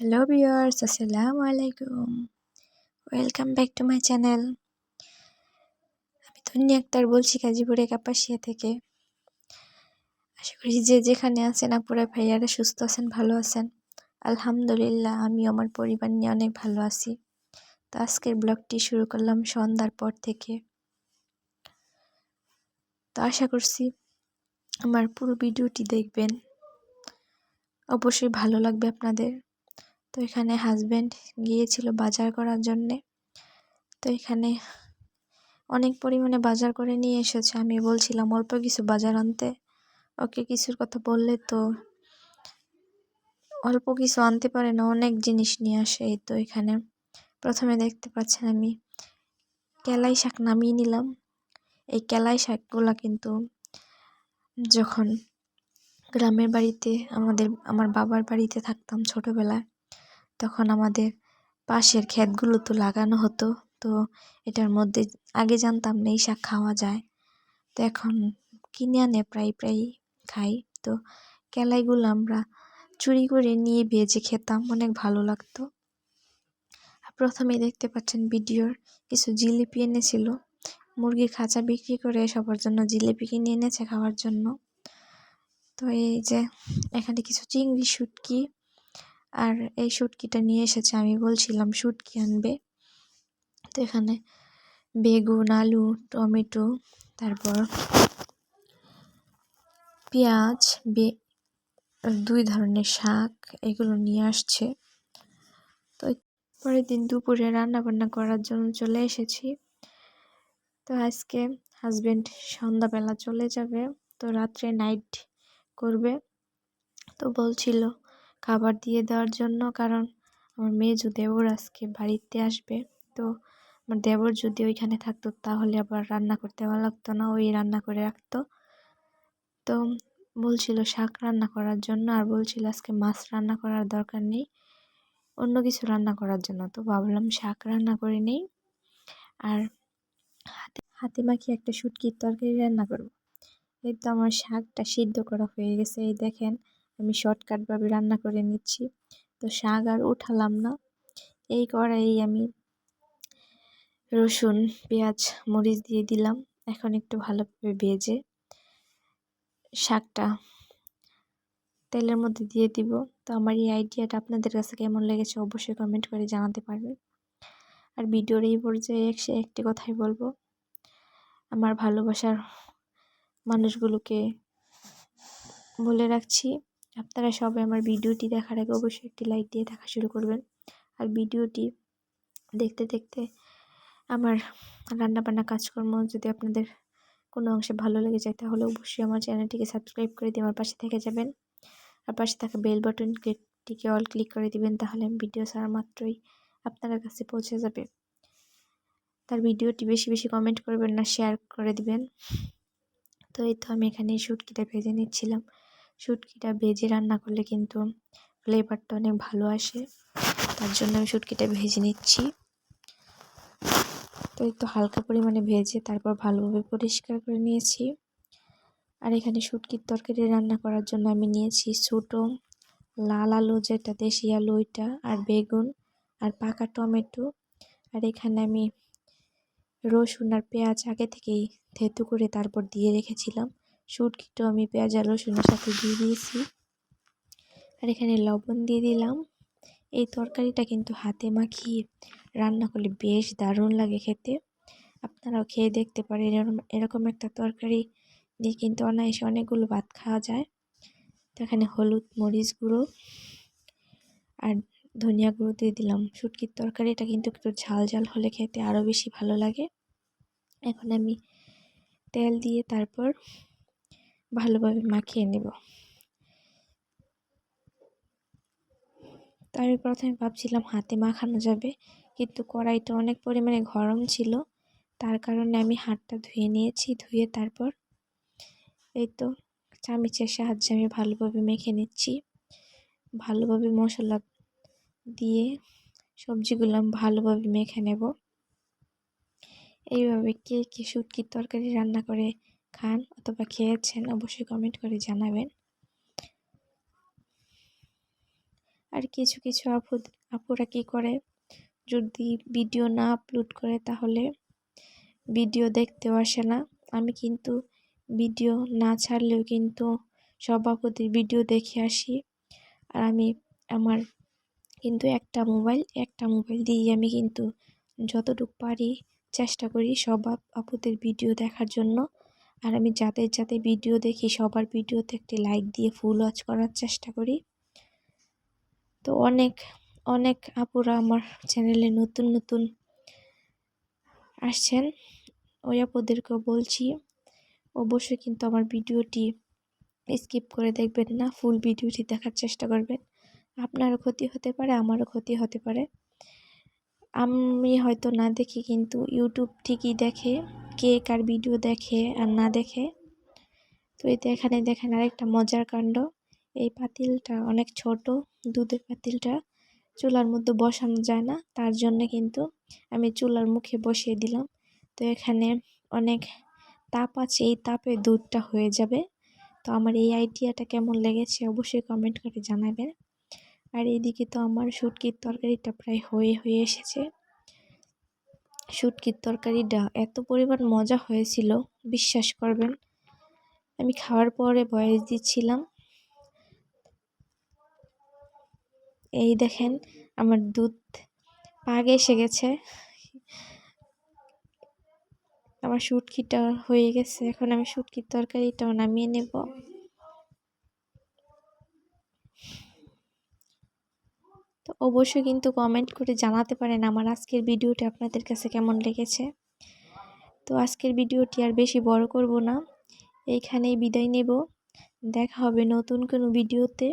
Hello viewers আসসালামু আলাইকুম welcome back to my channel আমি ধন্যী আক্তার বলছি গাজীপুরে কাপাসিয়া থেকে। আশা করি যে যেখানে আছেন আপুরা, ভাইয়ারা সুস্থ আছেন, ভালো আছেন। আলহামদুলিল্লাহ আমি আমার পরিবার নিয়ে অনেক ভালো আছি। তো আজকের ব্লগটি শুরু করলাম সন্ধ্যার পর থেকে। তো আশা করছি আমার পুরো ভিডিওটি দেখবেন। অবশ্যই ভালো লাগবে আপনাদের। তো এখানে হাজব্যান্ড গিয়েছিল বাজার করার জন্যে। তো এখানে অনেক পরিমাণে বাজার করে নিয়ে এসেছে। আমি বলছিলাম, অল্প কিছু বাজার আনতে। ওকে কিছুর কথা বললে তো অল্প কিছু আনতে পারে না, অনেক জিনিস নিয়ে আসে। এই তো এখানে প্রথমে দেখতে পাচ্ছেন আমি কেলাই শাক নামিয়ে নিলাম। এই কেলাই শাকগুলা কিন্তু যখন গ্রামের বাড়িতে, আমাদের, আমার বাবার বাড়িতে থাকতাম ছোটোবেলায় তখন আমাদের পাশের ক্ষেতগুলো তো লাগানো হতো, তো এটার মধ্যে আগে জানতাম না এই শাক খাওয়া যায়। তো এখন কিনে আনে প্রায় প্রায় খাই। তো কেলাইগুলো আমরা চুরি করে নিয়ে ভেজে খেতাম, অনেক ভালো লাগতো। প্রথমেই দেখতে পাচ্ছেন ভিডিওর কিছু জিলিপি এনেছিল। মুরগির খাঁচা বিক্রি করে সবার জন্য জিলিপি কিনে এনেছে খাওয়ার জন্য। তো এই যে এখানে কিছু চিংড়ি, শুটকি আর এই শুটকিটা নিয়ে এসেছে, আমি বলছিলাম শুটকি আনবে। তো এখানে বেগুন, আলু, টমেটো, তারপর পেঁয়াজ, বে, দুই ধরনের শাক, এগুলো নিয়ে আসছে। তো পরের দিন দুপুরে রান্না বান্না করার জন্য চলে এসেছি। তো আজকে হাজব্যান্ড সন্ধ্যাবেলা চলে যাবে, তো রাত্রে নাইট করবে। তো বলছিল খাবার দিয়ে দেওয়ার জন্য, কারণ আমার মেজো দেবর আজকে বাড়িতে আসবে, তো আমার দেবর যদি ওইখানে থাকতো, তাহলে আবার রান্না করতে ভালো লাগতো না, ওই রান্না করে রাখতো। তো বলছিল শাক রান্না করার জন্য, আর বলছিল আজকে মাছ রান্না করার দরকার নেই, অন্য কিছু রান্না করার জন্য। তো ভাবলাম শাক রান্না করে নেই, আর হাতে হাতে মাখিয়ে একটা শুটকির তরকারি রান্না করব? এই তো আমার শাকটা সিদ্ধ করা হয়ে গেছে, এই দেখেন। আমি শর্টকাটভাবে রান্না করে নিচ্ছি। তো শাক আর উঠালাম না। এই কড়াই আমি রসুন, পেঁয়াজ, মরিচ দিয়ে দিলাম। এখন একটু ভালোভাবে ভেজে শাকটা তেলের মধ্যে দিয়ে দিব। তো আমার এই আইডিয়াটা আপনাদের কাছে কেমন লেগেছে অবশ্যই কমেন্ট করে জানাতে পারবেন। আর ভিডিওর এই পর্যায়ে সে একটি কথাই বলব। আমার ভালোবাসার মানুষগুলোকে বলে রাখছি আপনারা সবাই আমার ভিডিওটি দেখার আগে অবশ্যই একটি লাইক দিয়ে দেখা শুরু করবেন। আর ভিডিওটি দেখতে দেখতে আমার রান্নাবান্না কাজকর্ম যদি আপনাদের কোনো অংশে ভালো লেগে যায়, তাহলে অবশ্যই আমার চ্যানেলটিকে সাবস্ক্রাইব করে দিয়ে আমার পাশে থেকে যাবেন। আর পাশে থাকা বেল বাটন ক্লিকটিকে অল ক্লিক করে দিবেন, তাহলে আমি ভিডিও ছাড়া মাত্রই আপনাদের কাছে পৌঁছে যাবে। তার ভিডিওটি বেশি বেশি কমেন্ট করবেন না শেয়ার করে দিবেন। তো এই তো আমি এখানে শুটকিটা ভেজে নিচ্ছিলাম। শুটকিটা ভেজে রান্না করলে কিন্তু ফ্লেভারটা অনেক ভালো আসে। তার জন্য আমি শুটকিটা ভেজে নিচ্ছি। তো একটু হালকা পরিমাণে ভেজে তারপর ভালোভাবে পরিষ্কার করে নিয়েছি। আর এখানে শুটকির তরকারি রান্না করার জন্য আমি নিয়েছি ছোটো লাল আলু, যেটা দেশি আলু ওইটা, আর বেগুন, আর পাকা টমেটো। আর এখানে আমি রসুন আর পেঁয়াজ আগে থেকেই থেতু করে তারপর দিয়ে রেখেছিলাম। শুটকিটাও আমি পেঁয়াজ আর রসুনের সাথে দিয়ে দিয়েছি। আর এখানে লবণ দিয়ে দিলাম। এই তরকারিটা কিন্তু হাতে মাখিয়ে রান্না করলে বেশ দারুণ লাগে খেতে। আপনারাও খেয়ে দেখতে পারেন এরকম এরকম একটা তরকারি দিয়ে কিন্তু অনায়াসে অনেকগুলো ভাত খাওয়া যায়। তো এখানে হলুদ, মরিচ গুঁড়ো আর ধনিয়া গুঁড়ো দিয়ে দিলাম। শুটকির তরকারিটা কিন্তু একটু ঝাল ঝাল হলে খেতে আরও বেশি ভালো লাগে। এখন আমি তেল দিয়ে তারপর ভালোভাবে মাখিয়ে নেব। তো আমি প্রথমে ভাবছিলাম হাতে মাখানো যাবে, কিন্তু কড়াইটা অনেক পরিমাণে গরম ছিল, তার কারণে আমি হাতটা ধুয়ে নিয়েছি, ধুয়ে তারপর এই তো চামিচের সাহায্যে আমি ভালোভাবে মেখে নিচ্ছি। ভালোভাবে মশলা দিয়ে সবজিগুলো ভালোভাবে মেখে নেব। এইভাবে কে কে শুটকির তরকারি রান্না করে খান অথবা খেয়েছেন, অবশ্যই কমেন্ট করে জানাবেন। আর কিছু কিছু আপু, আপুরা কী করে? যদি ভিডিও না আপলোড করে তাহলে ভিডিও দেখতেও আসে না। আমি কিন্তু ভিডিও না ছাড়লেও কিন্তু সব আপুদের ভিডিও দেখে আসি। আর আমি, আমার কিন্তু একটা মোবাইল একটা মোবাইল দিয়ে আমি কিন্তু যতটুকু পারি চেষ্টা করি সব আপুদের ভিডিও দেখার জন্য। আর আমি যাদের যাদের ভিডিও দেখি, সবার ভিডিওতে একটি লাইক দিয়ে ফুল ওয়াচ করার চেষ্টা করি। তো অনেক অনেক আপুরা আমার চ্যানেলে নতুন নতুন আসছেন। ওই আপুদেরকেও বলছি, অবশ্যই কিন্তু আমার ভিডিওটি স্কিপ করে দেখবেন না ফুল ভিডিওটি দেখার চেষ্টা করবেন। আপনারও ক্ষতি হতে পারে, আমারও ক্ষতি হতে পারে। আমি হয়তো না দেখি কিন্তু ইউটিউব ঠিকই দেখে। কে কার ভিডিও দেখে আর না দেখে। তো এতে এখানে দেখেন আরেকটা মজার কাণ্ড। এই পাতিলটা অনেক ছোট, দুধের পাতিলটা চুলার মধ্যে বসানো যায় না, তার জন্য কিন্তু আমি চুলার মুখে বসিয়ে দিলাম। তো এখানে অনেক তাপ আছে, এই তাপে দুধটা হয়ে যাবে। তো আমার এই আইডিয়াটা কেমন লেগেছে অবশ্যই কমেন্ট করে জানাবেন। আর এইদিকে তো আমার শুটকির তরকারিটা প্রায় হয়ে হয়ে এসেছে। শুটকির তরকারিটা এত পরিমাণ মজা হয়েছিল, বিশ্বাস করবেন। আমি খাওয়ার পরে বয়স দিচ্ছিলাম। এই দেখেন, আমার দুধ পাগ এসে গেছে। আমার শুটকিটা হয়ে গেছে, এখন আমি শুটকির তরকারিটাও নামিয়ে নেব। তো অবশ্যই কিন্তু কমেন্ট করে জানাতে পারেন আমার আজকের ভিডিওটি আপনাদের কাছে কেমন লেগেছে। তো আজকের ভিডিওটি আর বেশি বড় করব না। এইখানেই বিদায় নেব। দেখা হবে নতুন কোনো ভিডিওতে।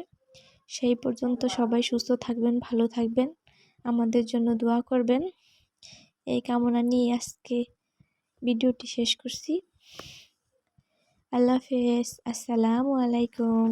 সেই পর্যন্ত সবাই সুস্থ থাকবেন, ভালো থাকবেন। আমাদের জন্য দোয়া করবেন। এই কামনা নিয়ে আজকে ভিডিওটি শেষ করছি। আল্লাহ হাফেজ। আসসালামু আলাইকুম।